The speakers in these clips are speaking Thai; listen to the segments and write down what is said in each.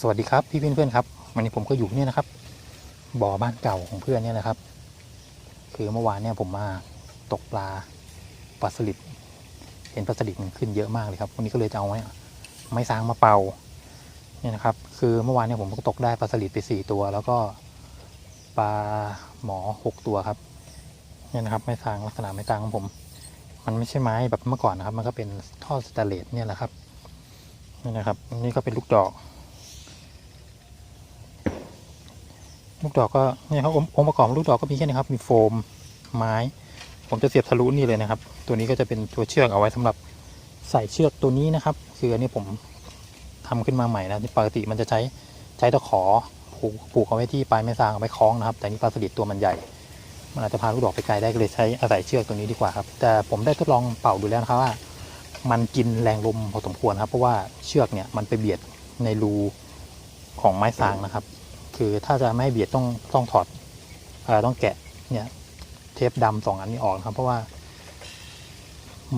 สวัสดีครับพี่เพื่อนๆครับวันนี้ผมก็อยู่เนี่ยนะครับบ่อบ้านเก่าของเพื่อนเนี่ยนะครับ คือเมื่อวานเนี่ยผมมาตกปลาปลาสลิดเห็นปลาสลิดมันขึ้นเยอะมากเลยครับวันนี้ก็เลยจะเอาไม้ไม้ซางมาเป่าเนี่ยนะครับ คือเมื่อวานเนี่ยผมก็ตกได้ปลาสลิดไปสี่ตัว แล้วก็ปลาหมอหกตัวครับเนี่ยนะครับไม้ซางลักษณะไม้ซางของผม มันไม่ใช่ไม้แบบเมื่อก่อนนะครับ มันก็เป็นท่อสแตนเลสเนี่ยแหละครับนี่นะครับ นี่ก็เป็นลูกดอก ลูกดอกก็เนี่ยครับองค์ประกอบลูกดอกก็มีแค่นี้ครับมีโฟมไม้ ผมจะเสียบทะลุนี่เลยนะครับ ตัวนี้ก็จะเป็นตัวเชือกเอาไว้สำหรับใส่เชือกตัวนี้นะครับ คืออันนี้ผมทำขึ้นมาใหม่นะที่ปกติมันจะใช้ใช้ตะขอผูกผูกเอาไว้ที่ปลายไม้ซางเอาไว้คล้องนะครับ แต่นี่ปลาสลิดตัวมันใหญ่ มันอาจจะพาลูกดอกไปไกลได้ก็เลยใช้อาศัยเชือกตัวนี้ดีกว่าครับ แต่ผมได้ทดลองเป่าดูแล้วนะครับว่า มันกินแรงลมพอสมควรครับ เพราะว่าเชือกเนี่ยมันไปเบียดในรูของไม้ซางนะครับ คือถ้าจะไม่ให้เบียดต้องต้องถอดอต้องแกะเนี่ยเทปดำสองอันนี้ออกครับ เพราะว่า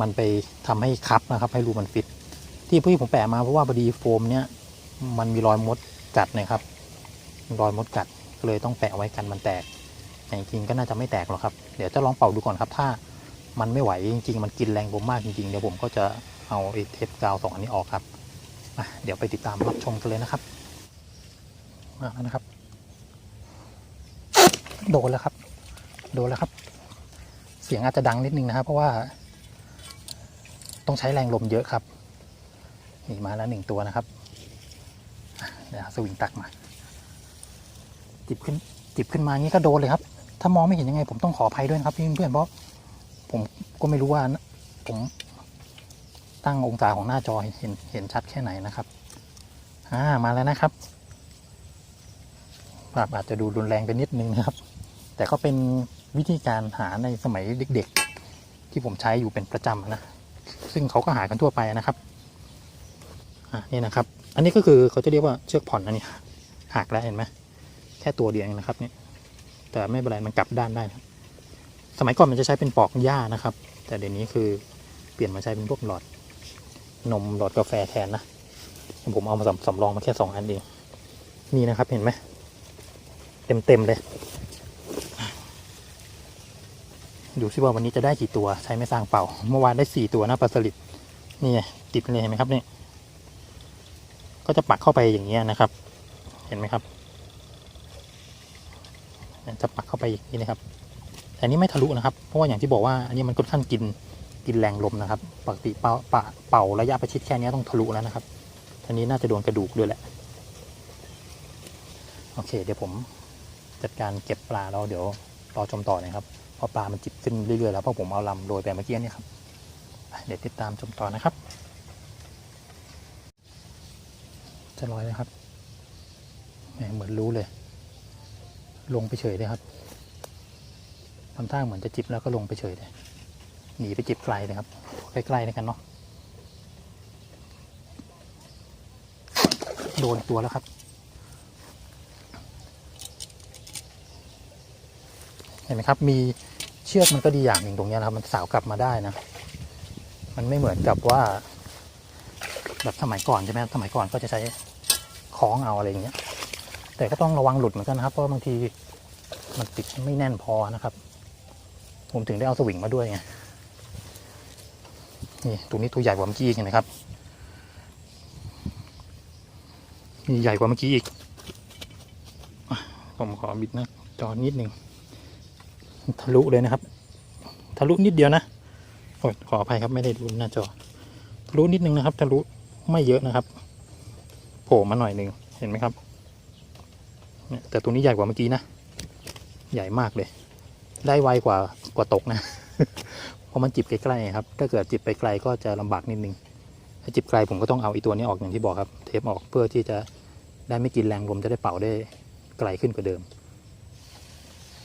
มันไปทำให้คับนะครับ ให้รูมันฟิต ที่พี่ผมแปะมาเพราะว่าพอดีโฟมเนี่ยมันมีรอยมดกัดนะครับ รอยมดกัดก็เลยต้องแปะไว้กันมันแตกแต่จริงๆก็น่าจะไม่แตกหรอกครับ เดี๋ยวจะลองเป่าดูก่อนครับ ถ้ามันไม่ไหวจริง ๆ มันกินแรงผมมากจริงๆเดี๋ยวผมก็จะเอาเทปกาวสองอันนี้ออกครับเดี๋ยวไปติดตามรับชมกันเลยนะครับมาแล้วนะครับ โดนแล้วครับ โดนแล้วครับ เสียงอาจจะดังนิดนึงนะครับ เพราะว่า ต้องใช้แรงลมเยอะครับนี่มาแล้วหนึ่งตัวนะครับเดี๋ยวสวิงตักมา จิบขึ้น จิบขึ้นมางี้ก็โดนเลยครับ ถ้ามองไม่เห็นยังไง ผมต้องขออภัยด้วยนะครับพี่เพื่อนเพราะผมก็ไม่รู้ว่าผมตั้งองศาของหน้าจอเห็นเห็นชัดแค่ไหนนะครับ อ่ามาแล้วนะครับภาพอาจจะดูรุนแรงไปนิดนึงนะครับ แต่ก็เป็นวิธีการหาในสมัยเด็กๆ ที่ผมใช้อยู่เป็นประจำนะ ซึ่งเขาก็หากันทั่วไปนะครับอะนี่นะครับ อันนี้ก็คือเขาจะเรียกว่าเชือกผ่อนอันนี้หักแล้วเห็นไหมแค่ตัวเดียวเองนะครับเนี่ยแต่ไม่เป็นไรมันกลับด้านได้นะสมัยก่อนมันจะใช้เป็นปอกหญ้านะครับ แต่เดี๋ยวนี้คือเปลี่ยนมาใช้เป็นพวกหลอด นมหลอดกาแฟแทนนะผมเอามาสำสำรองมาแค่สองอันเองนี่นะครับเห็นไหมเต็มเต็มๆเลย ดูซิว่าวันนี้จะได้กี่ตัวใช้ไม่สร้างเป่า เมื่อวานได้สี่ตัวนะปลาสลิดนี่ติดเลยเห็นไหมครับนี่ก็จะปักเข้าไปอย่างเงี้ยนะครับ เห็นไหมครับ จะปักเข้าไปอย่างนี้นะครับแต่นี้ไม่ทะลุนะครับ เพราะว่าอย่างที่บอกว่าอันนี้มันค่อนข้างกินกินแรงลมนะครับ ปกติเป่าเป่าเป่าระยะประชิดแค่นี้ต้องทะลุแล้วนะครับอันนี้น่าจะโดนกระดูกด้วยแหละ โอเค เดี๋ยวผมจัดการเก็บปลาแล้วเดี๋ยวรอชมต่อนะครับ พราะปลามันจิบขึ้นเรื่อยๆแล้วเพราะผมเอาลำโรยไปเมื่อกี้นี่ครับเดี๋ยวติดตามชมต่อนะครับ จะลอยเลยครับแหมเหมือนรู้เลย ลงไปเฉยเลยครับทำท่าเหมือนจะจิบแล้วก็ลงไปเฉยเลยหนีไปจิบไกลเลยครับ ใกล้ๆเลยกันเนาะโดนตัวแล้วครับ เห็นไหมครับ มีเชือกมันก็ดีอย่างหนึ่งตรงนี้นะครับ มันสาวกลับมาได้นะ มันไม่เหมือนกับว่า แบบสมัยก่อนใช่ไหมสมัยก่อนก็จะใช้คล้องเอาอะไรอย่างเงี้ย แต่ก็ต้องระวังหลุดเหมือนกันนะครับ เพราะบางทีมันติดไม่แน่นพอนะครับ ผมถึงได้เอาสวิงมาด้วยไง นี่ตัวนี้ตัวใหญ่กว่าเมื่อกี้อีกนไหมครับมีใหญ่กว่าเมื่อกี้อีก ผมขอบิดหนะจอนิดหนึ่ง ทะลุเลยนะครับ ทะลุนิดเดียวนะโอ้ยขออภัยครับไม่ได้ดูหน้าจอ ทะลุนิดนึงนะครับ ทะลุไม่เยอะนะครับ โผล่มาหน่อยหนึ่งเห็นไหมครับแต่ตัวนี้ใหญ่กว่าเมื่อกี้นะ ใหญ่มากเลย ได้ไวกว่ากว่าตกนะ เพราะมันจิบใกล้ๆครับ ถ้าเกิดจิบไปไกลก็จะลำบากนิดนึง ถ้าจิบไกลผมก็ต้องเอาอีตัวนี้ออกอย่างที่บอกครับ เทปออกเพื่อที่จะได้ไม่กินแรงลมจะได้เป่าได้ไกลขึ้นกว่าเดิม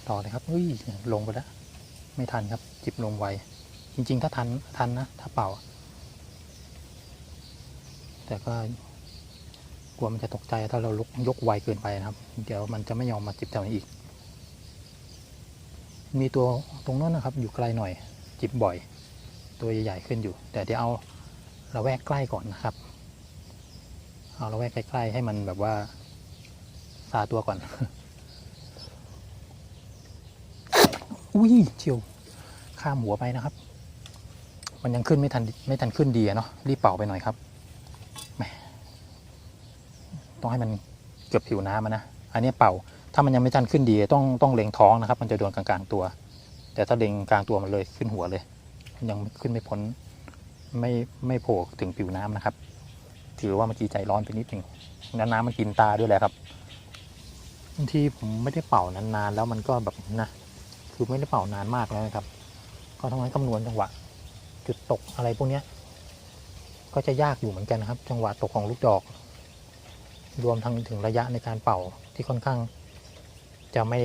ต่อเลยครับอุ้ยลงไปแล้ว ไม่ทันครับ จิบลงไว จริง ๆ ถ้าทันทันนะ ถ้าเป่า แต่ก็กลัวมันจะตกใจถ้าเรายกยกไวเกินไปนะครับ เดี๋ยวมันจะไม่ยอมมาจิบแถวนี้อีก มีตัวตรงนั้นนะครับ อยู่ไกลหน่อย จิบบ่อย ตัวใหญ่ๆขึ้นอยู่ แต่เดี๋ยวเอาเระแวกใกล้ก่อนนะครับ เอาเอาแวกใกล้ๆให้มันแบบว่าซาตัวก่อน อุ้ยเชียว ข้ามหัวไปนะครับ มันยังขึ้นไม่ทันไม่ทันขึ้นดีเนาะรีบเป่าไปหน่อยครับแหมต้องให้มันเกือบผิวน้ำนะอันนี้เป่า ถ้ามันยังไม่ทันขึ้นดีต้องต้องเล็งท้องนะครับ มันจะโดนกลางๆตัว แต่ถ้าเล็งกลางตัวมันเลยขึ้นหัวเลย ยังขึ้นไม่พ้นไม่ไม่โผล่ถึงผิวน้ำนะครับ ถือว่าเมื่อกี้ใจร้อนไปนิดหนึ่งแล้วน้ำมันกินตาด้วยแหละครับบางทีผมไม่ได้เป่านานๆแล้วมันก็แบบนะ คือไม่ได้เป่านานมากแล้วนะครับ ก็ต้งให้คำนวณจังหวะ จุดตกอะไรพวกนี้ก็จะยากอยู่เหมือนกันนะครับ จังหวะตกของลูกดอก รวมทั้งถึงระยะในการเป่าที่ค่อนข้าง จะไม่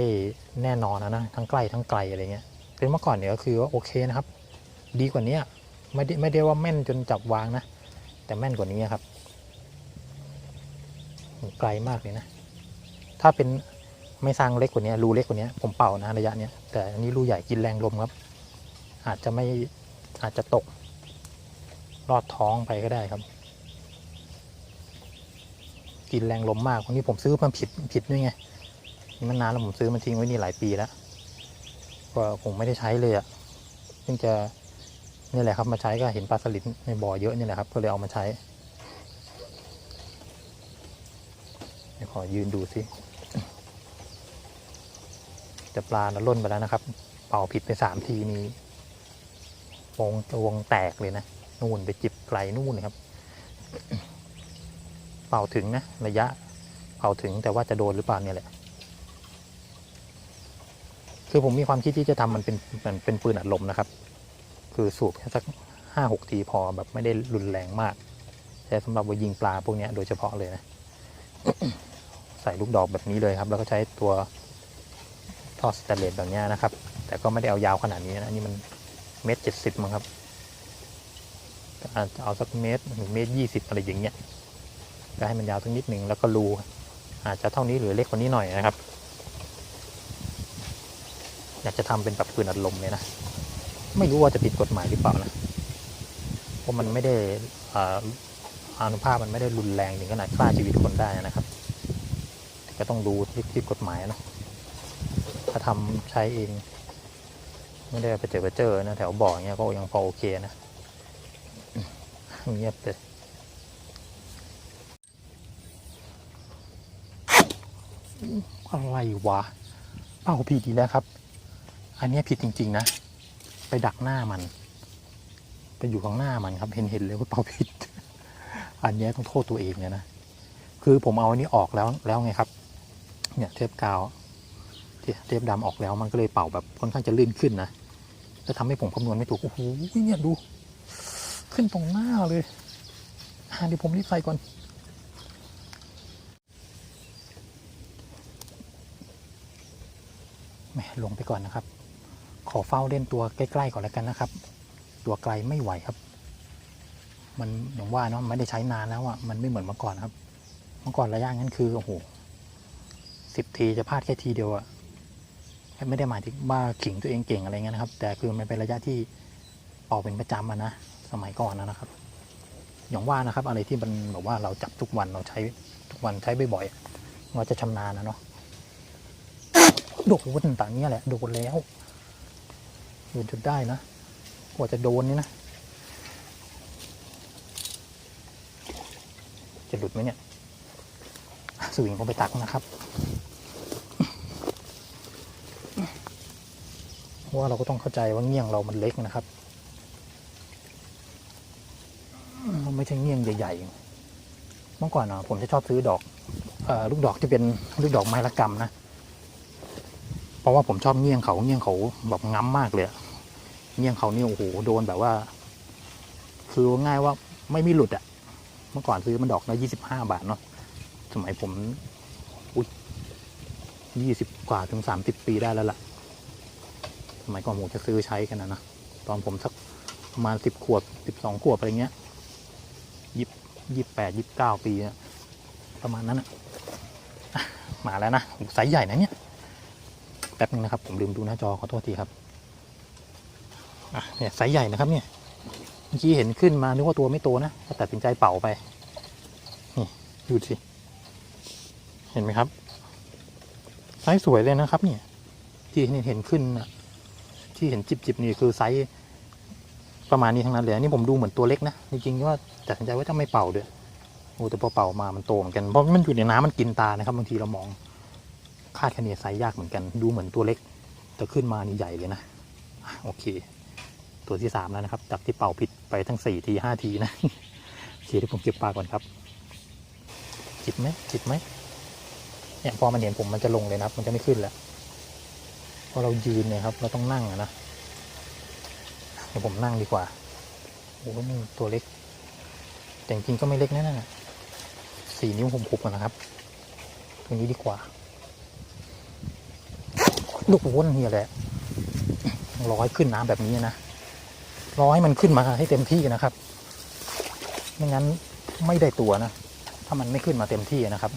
แน่นอนนะนะทั้งใกล้ทั้งไกลอะไรเงี้ยเป็นเมื่อก่อนเนี่ยก็คือว่าโอเคนะครับ ดีกว่านี้ไม่ได้ไม่ได้ว่าแม่นจนจับวางนะ แต่แม่นกว่านี้ครับไกลมากเลยนะ ถ้าเป็น ไม่สร้างเล็กกว่านี้รูเล็กกว่านี้ผมเป่านะระยะเนี้ยแต่อันนี้รูใหญ่กินแรงลมครับ อาจจะไม่อาจจะตกลอดท้องไปก็ได้ครับ กินแรงลมมากวันนี้ผมซื้อมันผิดผิดด้วยไงนี่มันนานแล้วผมซื้อมันทิ้งไว้นี่หลายปีแล้วก็ผมไม่ได้ใช้เลยอะ่ะเพิ่งจะนี่แหละครับมาใช้ก็เห็นปลาสลิดในบ่อเยอะนี่แหละครับ ก็เลยเอามาใช้เดี๋ยวขอยืนดูสิ จะปลาล่นไปแล้วนะครับ เป่าผิดไปสามทีมีวงวงแตกเลยนะ นู่นไปจิบไกลนู่นนะครับ เป่าถึงนะ ระยะ เป่าถึงแต่ว่าจะโดนหรือเปล่าเนี่ยแหละ คือผมมีความคิดที่จะทำมันเป็นมันเป็นปืนอัดลมนะครับ คือสูบแค่สักห้าหกทีพอแบบไม่ได้รุนแรงมากใช้สำหรับว่ายิงปลาพวกเนี้ยโดยเฉพาะเลยนะ ใส่ลูกดอกแบบนี้เลยครับ แล้วก็ใช้ตัว ท่อสแตนเลสแบบนี้นะครับ แต่ก็ไม่ได้เอายาวขนาดนี้นะอันนี่มันเมตรเจ็ดสิบมั้งครับอาจจะเอาสักเมตรหรือเมตรยี่สิบอะไรอย่างเงี้ยก็ให้มันยาวสักนิดหนึ่งแล้วก็รูอาจจะเท่านี้หรือเล็กกว่านี้หน่อยนะครับ อยากจะทำเป็นแบบปืนอัดลมเลยนะ ไม่รู้ว่าจะผิดกฎหมายหรือเปล่านะเพราะมันไม่ได้อานุภาพมันไม่ได้รุนแรงถึงขนาดฆ่าชีวิตคนได้นะครับ ก็ต้องดูที่ที่กฎหมายนะ ถ้าทำใช้เอง ไม่ได้ไปเจอไปเจอนะ แถวบ่อเงี้ยก็ยังพอโอเคนะเงียบเลยอะไรวะเป้าผิดอีกแล้วครับ อันนี้ผิดจริง ๆ นะ ไปดักหน้ามัน ไปอยู่ข้างหน้ามันครับ เห็นเห็นเลยว่าเป้าผิด อันนี้ต้องโทษตัวเองเลยนะ คือผมเอาอันนี้ออกแล้วแล้วไงครับ เนี่ยเทปกาว เทปเทปดำออกแล้วมันก็เลยเป่าแบบค่อนข้างจะลื่นขึ้นนะจะทำให้ผมคำนวณไม่ถูกโอ้โหเนี่ยดู ขึ้นตรงหน้าเลยเดี๋ยวผมรีบใส่ก่อนแหมลงไปก่อนนะครับ ขอเฝ้าเล่นตัวใกล้ๆก่อนแล้วกันนะครับ ตัวไกลไม่ไหวครับ มันอย่างว่าเนาะไม่ได้ใช้นานแล้วอะมันไม่เหมือนเมื่อก่อนครับ เมื่อก่อนระยะนั้นคือโอ้โหสิบทีจะพลาดแค่ทีเดียวอะ ไม่ได้หมายถึงว่าขิงตัวเองเก่งอะไรเงี้ยนะครับ แต่คือมันเป็นระยะที่เป่าเป็นประจำอะนะสมัยก่อนนะครับ อย่างว่านะครับ อะไรที่มันแบบว่าเราจับทุกวันเราใช้ทุกวันใช้บ่อยๆอะเราจะชำนาญนะเนาะโดนต่างเนี้ยแหละโดนแล้วโดนจนได้นะกว่าจะโดนนี่นะจะหลุดไหมเนี่ยสวิงลงไปตักนะครับ เพราะว่าเราก็ต้องเข้าใจว่าเงี้ยงเรามันเล็กนะครับมันไม่ใช่เงี้ยงใหญ่ๆ เมื่อก่อนอะผมจะชอบซื้อดอกอลูกดอกที่เป็นลูกดอกไม้ละกำนะ เพราะว่าผมชอบเงี้ยงเขาเงี้ยงเขาแบบง้ำมากเลยะเงี้ยงเขานี่โอ้โหโดนแบบว่า คือง่ายว่าไม่มีหลุดอะเมื่อก่อนซื้อมันดอกละยี่สิบห้าบาทเนาะสมัยผมอุ้ยยี่สิบกว่าถึงสามสิบปีได้แล้วล่ะ สมัยก่อนผมจะซื้อใช้กันนะนะตอนผมสักประมาณสิบขวบสิบสองขวบอะไรเงี้ยยี่ยี่แปดยี่เก้าปีอะประมาณนั้นอะมาแล้วนะไซส์ใหญ่นะเนี่ยแป๊บนึงนะครับ ผมลืมดูหน้าจอขอโทษทีครับอะเนี่ยไซส์ใหญ่นะครับเนี่ยเมื่อกี้เห็นขึ้นมานึกว่าตัวไม่โตนะก็ตัดสินใจเป่าไปนี่ดูสิเห็นไหมครับไซส์สวยเลยนะครับ เนี่ยที่เห็นเห็นขึ้นน่ะ ที่เห็นจิบจิบๆนี่คือไซส์ประมาณนี้ทั้งนั้นเลยนี่ผมดูเหมือนตัวเล็กนะจริงๆว่าตัดสินใจว่าจะไม่เป่าด้วยโอ้แต่พอเป่ามามันโตเหมือนกันเพราะมันอยู่ในน้ำมันกินตานะครับบางทีเรามองคาดคะเนไซส์ยากเหมือนกัน ดูเหมือนตัวเล็กแต่ขึ้นมานี่ใหญ่เลยนะโอเค ตัวที่สามแล้วนะครับ จากที่เป่าผิดไปทั้งสี่ทีห้าทีนะโอเคเดี๋ยวผมเก็บปลาก่อนครับ จิบไหมจิบไหมเนี่ยพอมันเห็นผมมันจะลงเลยนะมันจะไม่ขึ้นแล้ว พราะเรายืนเนี่ยครับ เราต้องนั่งอะนะเดี๋ยวผมนั่งดีกว่าโอ้โหนี่ตัวเล็ก แต่จริงก็ไม่เล็กนะนั่นะสี่นิ้วผมขุบๆอะนะครับ ตัวนี้ดีกว่าลูกวนนี่แหละร้อยขึ้นน้ำแบบนี้นะร้อยมันขึ้นมาให้เต็มที่นะครับ ไม่งั้นไม่ได้ตัวนะ ถ้ามันไม่ขึ้นมาเต็มที่นะครับ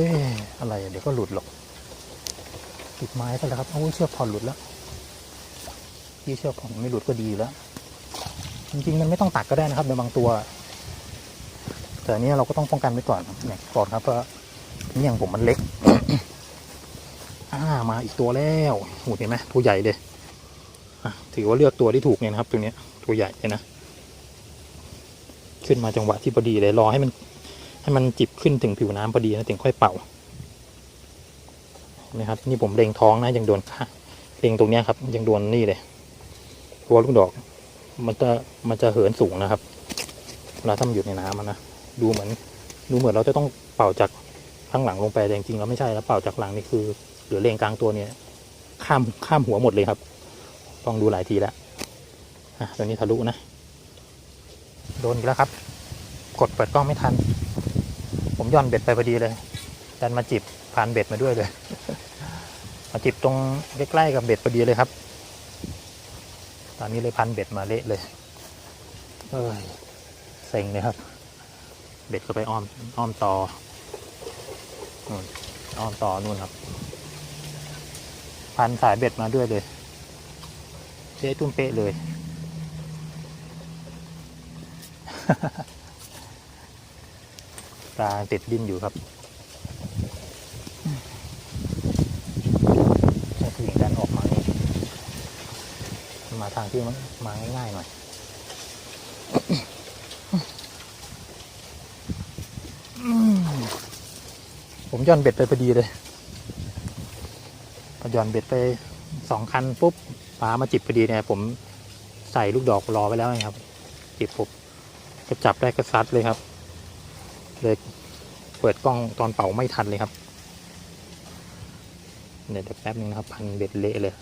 ฮ้ย อะไรเดี๋ยวก็หลุดหรอกติดไม้ซะแล้วครับโอ้ยเชือกผ่อนหลุดแล้วที่เชือกผ่อนไม่หลุดก็ดีแล้ว จริงๆมันไม่ต้องตัดก็ได้นะครับในบางตัว แต่อันนี้เราก็ต้องป้องกันไว้ก่อนเนี่ยก่อนครับเพราะนี่อย่างผมมันเล็กอ่ามาอีกตัวแล้วโหเห็นไหมตัวใหญ่เลยถือว่าเลือกตัวที่ถูกเนี่ยนะครับ ตัวนี้ตัวใหญ่เลยนะขึ้นมาจังหวะที่พอดีเลยรอให้มัน ให้มันจิบขึ้นถึงผิวน้ำพอดีนะถึงค่อยเป่าเห็นะครับนี่ผมเล็งท้องนะยังโดนค่ะเล็งตรงนี้ครับ ยังโดนนี่เลยเพราะว่าลูกดอก มันจะมันจะเหินสูงนะครับเวลาถ้ามันอยู่ในน้ำนะดูเหมือนดูเหมือนเราจะต้องเป่าจากข้างหลังลงไปแต่จริงๆแล้วไม่ใช่แล้วเป่าจากหลังนี่คือเหลือเลงกลางตัวเนี่ย ข้ามข้ามหัวหมดเลยครับต้องดูหลายทีแล้วอะตัวนี้ทะลุนะ โดนอีกแล้วครับ กดเปิดกล้องไม่ทัน ผมย่อนเบ็ดไปพอดีเลยดันมาจิบผ่านเบ็ดมาด้วยเลย มาจิบตรงใกล้ๆกับเบ็ดพอดีเลยครับ ตอนนี้เลยพันเบ็ดมาเละเลย เอ้ยเซ็งเลยครับ เบ็ดก็ไปอ้อมอ้อมต่อนู่นอ้อมต่อนู่นครับ พันสายเบ็ดมาด้วยเลยเจ๊ตุ้มเป๊ะเลย ลาติดดินอยู่ครับให้ผู้หญิงดันออกมานี่มาทางที่มันมาง่ายๆหน่อยผมย่อนเบ็ดไปพอดีเลยพอย่อนเบ็ดไปสองคันปุ๊บปลามาจิบพอดีเนี่ย ผมใส่ลูกดอกรอไว้แล้วไงครับ จิบปุ๊บก็จับได้ก็ซัดเลยครับ เลยเปิดกล้องตอนเป่าไม่ทันเลยครับเดี๋ยวแป๊บนึงนะครับ พันเบ็ดเละเลย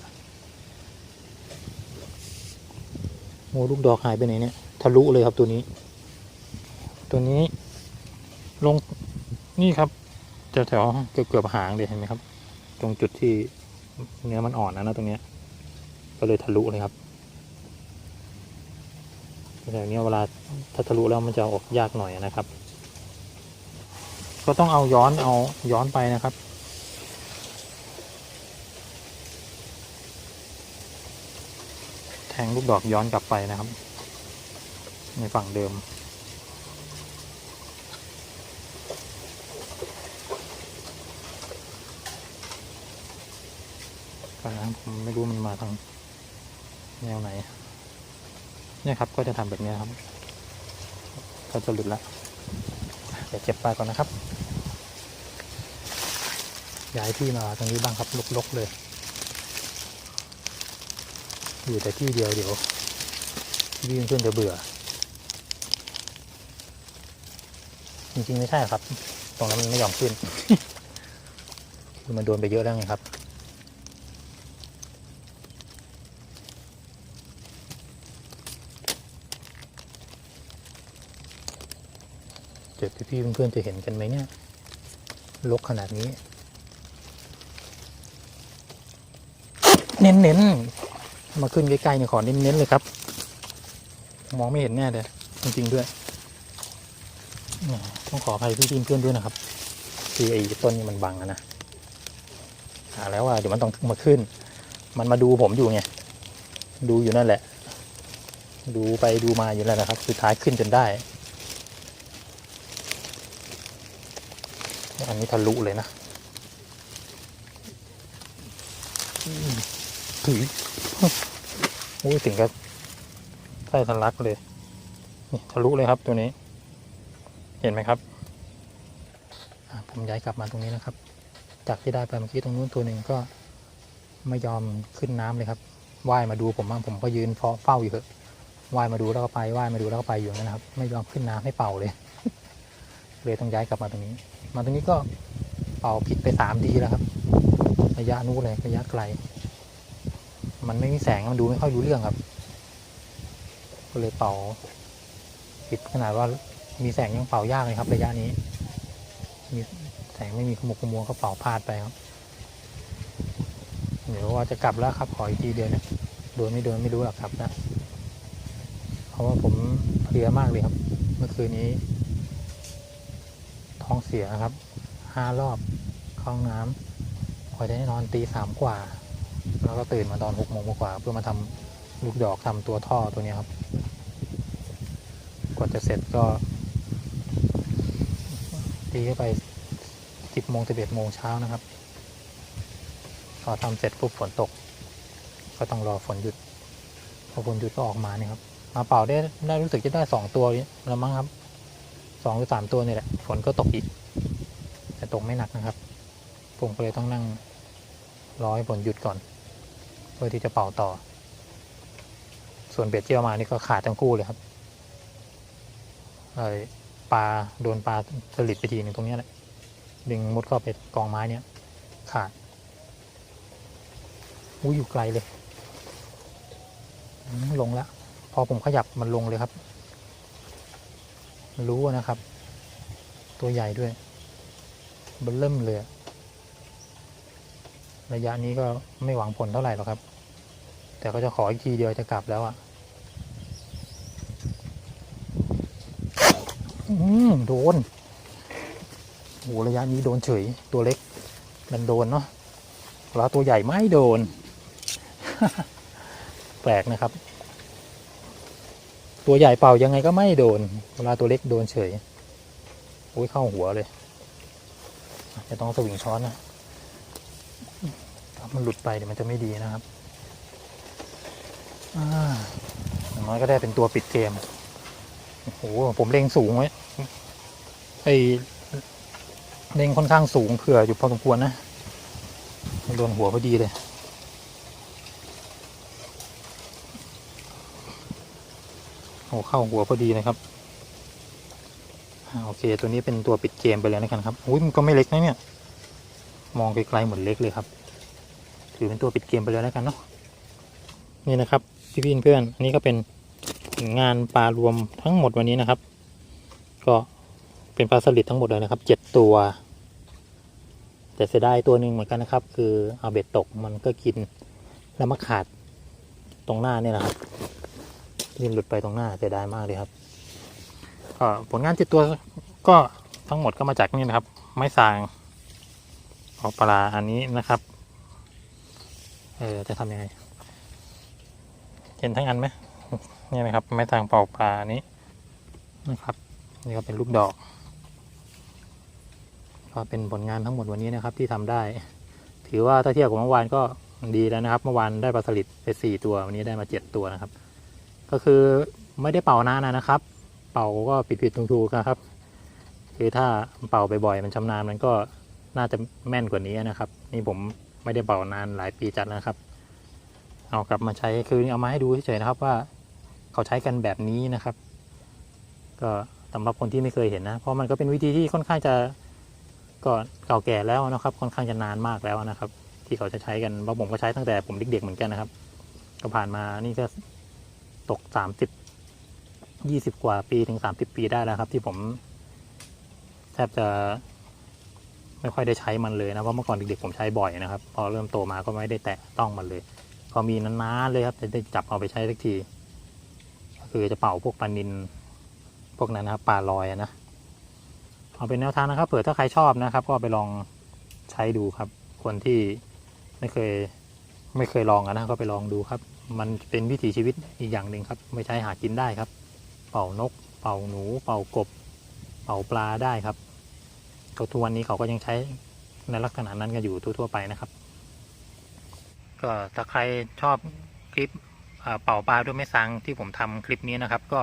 โอ้ลูกดอกหายไปไหนเนี่ยทะลุเลยครับตัวนี้ ตัวนี้ ลงนี่ครับแถวๆเกือบเกือบหางเลยเห็นไหมครับ ตรงจุดที่เนื้อมันอ่อนนะนะตรงเนี้ย ก็เลยทะลุเลยครับแต่เนี้ยเวลาถ้าทะลุแล้วมันจะออกยากหน่อยนะครับ ก็ต้องเอาย้อนเอาย้อนไปนะครับ แทงลูกดอกย้อนกลับไปนะครับ ในฝั่งเดิมก่อนะครับผมไม่รู้มันมาทางแนวไหน เนี่ยครับก็จะทำแบบนี้ครับ ก็จะหลุดละเดี๋ยวเก็บปลาก่อนนะครับ ย้ายที่มาตรงนี้บ้างครับลกๆเลย อยู่แต่ที่เดียวเดี๋ยววิ่งขึ้นจะเบื่อ จริงๆไม่ใช่ครับ ตรงนั้นมันไม่ยอมขึ้นคือมันโดนไปเยอะแล้วไงครับเดี๋ยวพี่ๆเพื่อนๆจะเห็นกันไหมเนี่ยลกขนาดนี้ เน้นๆมาขึ้นใกล้ๆเนี่ยขอเน้นๆเลยครับ มองไม่เห็นแน่เลยจริงๆด้วยต้องขออภัยพี่ๆเพื่อนด้วยนะครับคือไอ้ต้นนี้มันบังอะนะหาแล้วว่าเดี๋ยวมันต้องมาขึ้น มันมาดูผมอยู่ไงดูอยู่นั่นแหละ ดูไปดูมาอยู่แล้วนะครับ สุดท้ายขึ้นจนได้ อันนี้ทะลุเลยนะอืม ถึงโอ้ยถึงกับใต้ทะลักเลยนี่ทะลุเลยครับตัวนี้ เห็นไหมครับผมย้ายกลับมาตรงนี้นะครับ จากที่ได้ไปเมื่อกี้ตรงนู้นตัวหนึ่งก็ไม่ยอมขึ้นน้ำเลยครับว่ายมาดูผมบ้างผมก็ยืนเฝ้าเฝ้าอยู่เถอะว่ายมาดูแล้วก็ไปว่ายมาดูแล้วก็ไปอยู่นะครับ ไม่ยอมขึ้นน้ำให้เป่าเลย เลยต้องย้ายกลับมาตรงนี้ มาตรงนี้ก็เป่าผิดไปสามดีแล้วครับ ระยะนู้นเลยระยะไกล มันไม่มีแสงมันดูไม่ค่อยรู้เรื่องครับ ก็เลยเป่าผิดขนาดว่ามีแสงยังเป่ายากเลยครับ ระยะนี้ มีแสงไม่มีขมุกขมัวก็เป่าพลาดไปครับ เดี๋ยวว่าจะกลับแล้วครับ ขออีกทีเดียวนี่ยโดนไม่โดนไม่รู้หรอกครับนะ เพราะว่าผมเพลียมากเลยครับ เมื่อคืนนี้ ท้องเสียครับห้ารอบเข้าห้องน้ำพอจะได้นอนตีสามกว่า แล้วก็ตื่นมาตอนหกโมงกว่าเพื่อมาทำลูกดอกทำตัวท่อตัวนี้ครับ กว่าจะเสร็จก็ตีเข้าไปสิบโมงสิบเอ็ดโมงเช้านะครับ พอทำเสร็จปุ๊บฝนตก ก็ต้องรอฝนหยุด พอฝนหยุดก็ออกมาเนี่ยครับ มาเป่าได้ได้รู้สึกจะได้สองตัวแล้วมั้งครับสองหรือสามตัวนี่แหละ ฝนก็ตกอีก แต่ตกไม่หนักนะครับ ผมก็เลยต้องนั่งรอให้ฝนหยุดก่อน พื่อที่จะเป่าต่อ ส่วนเบ็ดที่เอามานี่ก็ขาดทั้งคู่เลยครับปลาโดนปลาสลิดไปทีหนึ่งตรงนี้แหละดึงมุดเข้าไปกองไม้เนี่ยขาดอู้อยู่ไกลเลย ลงแล้ว พอผมขยับมันลงเลยครับมันรู้นะครับ ตัวใหญ่ด้วย เบิ่มเริ่มเลยอะ ระยะนี้ก็ไม่หวังผลเท่าไหร่หรอกครับ แต่ก็จะขออีกทีเดียวจะกลับแล้วอะ่ะโดนโหระยะนี้โดนเฉย ตัวเล็ก มันโดนเนาะแล้วตัวใหญ่ไม่โดน แปลกนะครับ ตัวใหญ่เป่ายังไงก็ไม่โดนเวลาตัวเล็กโดนเฉย โอ้ยเข้าหัวเลย จะต้องสวิงช้อนนะ มันหลุดไปเดี๋ยวมันจะไม่ดีนะครับอย่างน้อยก็ได้เป็นตัวปิดเกม โอ้โห ผมเล็งสูงไว้ไอเล็งค่อนข้างสูงเผื่ออยู่พอสมควรนะมันโดนหัวพอดีเลย โอ้เข้าหัวพอดีนะครับโอเค ตัวนี้เป็นตัวปิดเกมไปแล้วนะครับ อุ้ยมันก็ไม่เล็กนะเนี่ย มองไกลๆเหมือนเล็กเลยครับ ถือเป็นตัวปิดเกมไปแล้วแล้วกันเนาะนี่นะครับพี่พี่เพื่อนๆอันนี้ก็เป็นงานปลารวมทั้งหมดวันนี้นะครับ ก็เป็นปลาสลิดทั้งหมดเลยนะครับเจ็ดตัวแต่เสียดายตัวหนึ่งเหมือนกันนะครับ คือเอาเบ็ดตกมันก็กินแล้วมาขาดตรงหน้านี่นะครับยื่นหลุดไปตรงหน้าเสียดายมากเลยครับก็ผลงานเจ็ดตัวก็ทั้งหมดก็มาจากนี่นะครับ ไม้สางออกปลาอันนี้นะครับ เออจะทำยังไงเห็นทั้งอันไหมนี่นะครับไม้ทางเป่าปลานี้นะครับ นี่ก็เป็นลูกดอก ก็เป็นผลงานทั้งหมดวันนี้นะครับที่ทำได้ ถือว่าถ้าเทียบกับเมื่อวานก็ดีแล้วนะครับ เมื่อวานได้ปลาสลิดไปสี่ตัววันนี้ได้มาเจ็ดตัวนะครับ ก็คือไม่ได้เป่านานนะครับ เป่าก็ผิดผิดถูกๆนะครับ คือถ้าเป่าบ่อยๆมันชำนาญมันก็น่าจะแม่นกว่านี้นะครับ นี่ผม ไม่ได้เป่านานหลายปีจัดนะครับ เอากลับมาใช้คือเอามาให้ดูเฉยๆนะครับว่าเขาใช้กันแบบนี้นะครับ ก็สำหรับคนที่ไม่เคยเห็นนะ เพราะมันก็เป็นวิธีที่ค่อนข้างจะก็เก่าแก่แล้วนะครับ ค่อนข้างจะนานมากแล้วนะครับ ที่เขาจะใช้กันเพราะผมก็ใช้ตั้งแต่ผมเด็กๆเหมือนกันนะครับ ก็ผ่านมานี่ก็ตกสามสิบยี่สิบกว่าปีถึงสามสิบปีได้แล้วครับ ที่ผมแทบจะ ไม่ค่อยได้ใช้มันเลยนะเพราะเมื่อก่อนเด็กๆผมใช้บ่อยนะครับ พอเริ่มโตมาก็ไม่ได้แตะต้องมันเลยพอมีนานๆเลยครับจะได้จับเอาไปใช้สักทีก็คือจะเป่าพวกปลานินพวกนั้นนะครับปลาลอยนะเอาเป็นแนวทางนะครับเผื่อถ้าใครชอบนะครับ ก็ไปลองใช้ดูครับ คนที่ไม่เคยไม่เคยลองนะก็ไปลองดูครับ มันเป็นวิถีชีวิตอีกอย่างหนึ่งครับ ไม่ใช้หากินได้ครับ เป่านก เป่าหนู เป่ากบ เป่าปลาได้ครับ ทุกวันนี้เขาก็ยังใช้ในลักษณะนั้นกันอยู่ทั่วๆไปนะครับ ก็ถ้าใครชอบคลิปเป่าปลาด้วยแม่ซังที่ผมทำคลิปนี้นะครับ ก็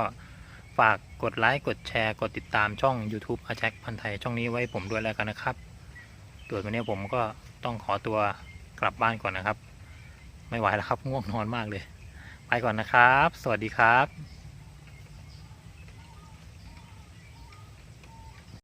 ฝากกดไลค์กดแชร์กดติดตามช่อง YouTube อาแจ็คพันไทยช่องนี้ไว้ผมด้วยแล้วกันนะครับตัวนวันนี้ผมก็ต้องขอตัวกลับบ้านก่อนนะครับ ไม่ไหวแล้วครับง่วงนอนมากเลย ไปก่อนนะครับ สวัสดีครับ